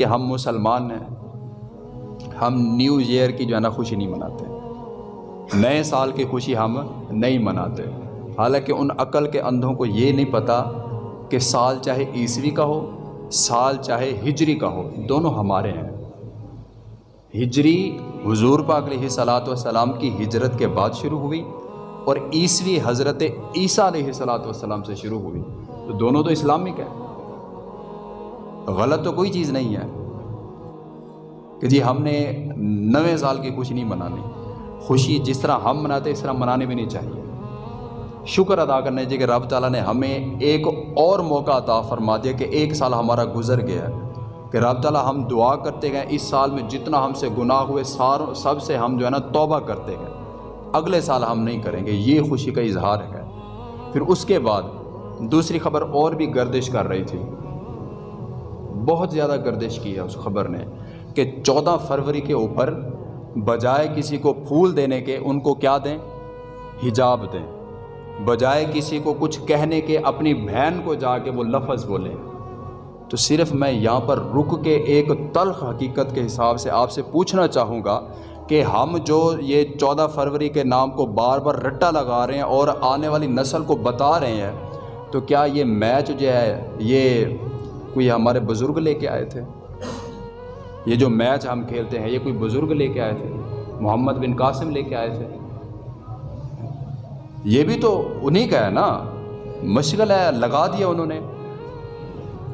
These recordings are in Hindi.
कि हम मुसलमान हैं। हम न्यू ईयर की जो है ना खुशी नहीं मनाते। नए साल की खुशी हम नहीं मनाते। हालाँकि उन अकल के अंधों को ये नहीं पता कि साल चाहे ईसवी का हो, साल चाहे हिजरी का हो, दोनों हमारे हैं। हिजरी हुजूर पाक सलात सलाम की हिजरत के बाद शुरू हुई और ईसवी हज़रत ईसा सलात सलाम से शुरू हुई। तो दोनों तो इस्लामिक है। गलत तो कोई चीज़ नहीं है कि जी हमने नवे साल की खुशी नहीं मनानी। खुशी जिस तरह हम मनाते इस तरह मनाने भी नहीं चाहिए। शुक्र अदा करने चाहिए कि रब ताला ने हमें एक और मौका अता फरमा दिया कि एक साल हमारा गुजर गया कि रब ताला हम दुआ करते गए, इस साल में जितना हमसे गुनाह हुए, सार सबसे हम जो है ना तौबा करते गए। अगले साल हम नहीं करेंगे, ये खुशी का इजहार है। फिर उसके बाद दूसरी खबर और भी गर्दिश कर रही थी। बहुत ज़्यादा गर्दिश की है उस खबर ने कि 14 फरवरी के ऊपर बजाय किसी को फूल देने के उनको क्या दें? हिजाब दें। बजाय किसी को कुछ कहने के अपनी बहन को जाके वो लफज बोलें। तो सिर्फ़ मैं यहाँ पर रुक के एक तलख हकीकत के हिसाब से आपसे पूछना चाहूँगा कि हम जो ये 14 फरवरी के नाम को बार बार रट्टा लगा रहे हैं और आने वाली नस्ल को बता रहे हैं तो क्या ये मैच जो है, ये कोई हमारे बुज़ुर्ग लेके आए थे? ये जो मैच हम खेलते हैं, ये कोई बुज़ुर्ग लेके आए थे? मोहम्मद बिन कासिम लेके आए थे? ये भी तो उन्हीं का है ना? मशगल है, लगा दिया उन्होंने।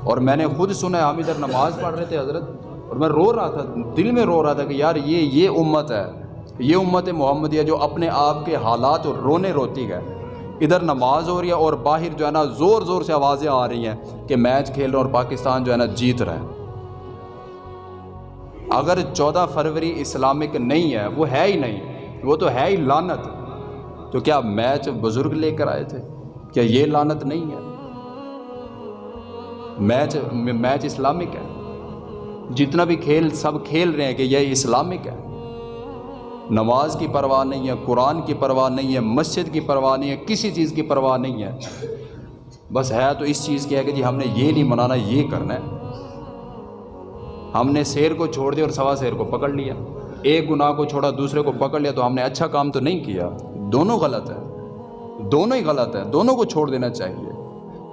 और मैंने खुद सुना हम इधर नमाज़ पढ़ रहे थे हज़रत, और मैं रो रहा था, दिल में रो रहा था कि यार ये ये उम्मत है। ये उम्मत है मोहम्मदिया जो अपने आप के हालात और रोने रोती है। इधर नमाज़ हो रही है और बाहर जो है ना ज़ोर ज़ोर से आवाज़ें आ रही हैं कि मैच खेल रहे और पाकिस्तान जो है ना जीत रहा है। अगर 14 फरवरी इस्लामिक नहीं है, वो है ही नहीं, वो तो है ही लानत। तो क्या मैच बुज़ुर्ग लेकर आए थे? क्या ये लानत नहीं है? मैच मैच इस्लामिक है। जितना भी खेल, सब खेल रहे हैं कि यह इस्लामिक है। नमाज़ की परवाह नहीं है, कुरान की परवाह नहीं है, मस्जिद की परवाह नहीं है, किसी चीज़ की परवाह नहीं है। बस है तो इस चीज़ की है कि जी हमने ये नहीं मनाना, ये करना है। हमने शेर को छोड़ दिया और सवा शेर को पकड़ लिया। एक गुनाह को छोड़ा, दूसरे को पकड़ लिया तो हमने अच्छा काम तो नहीं किया। दोनों गलत है। दोनों ही गलत है। दोनों को छोड़ देना चाहिए।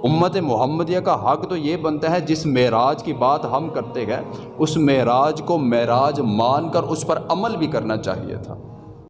उम्मत मोहम्मदिया का हक तो ये बनता है, जिस मेराज की बात हम करते गए उस मेराज को मेराज मान कर उस पर अमल भी करना चाहिए था।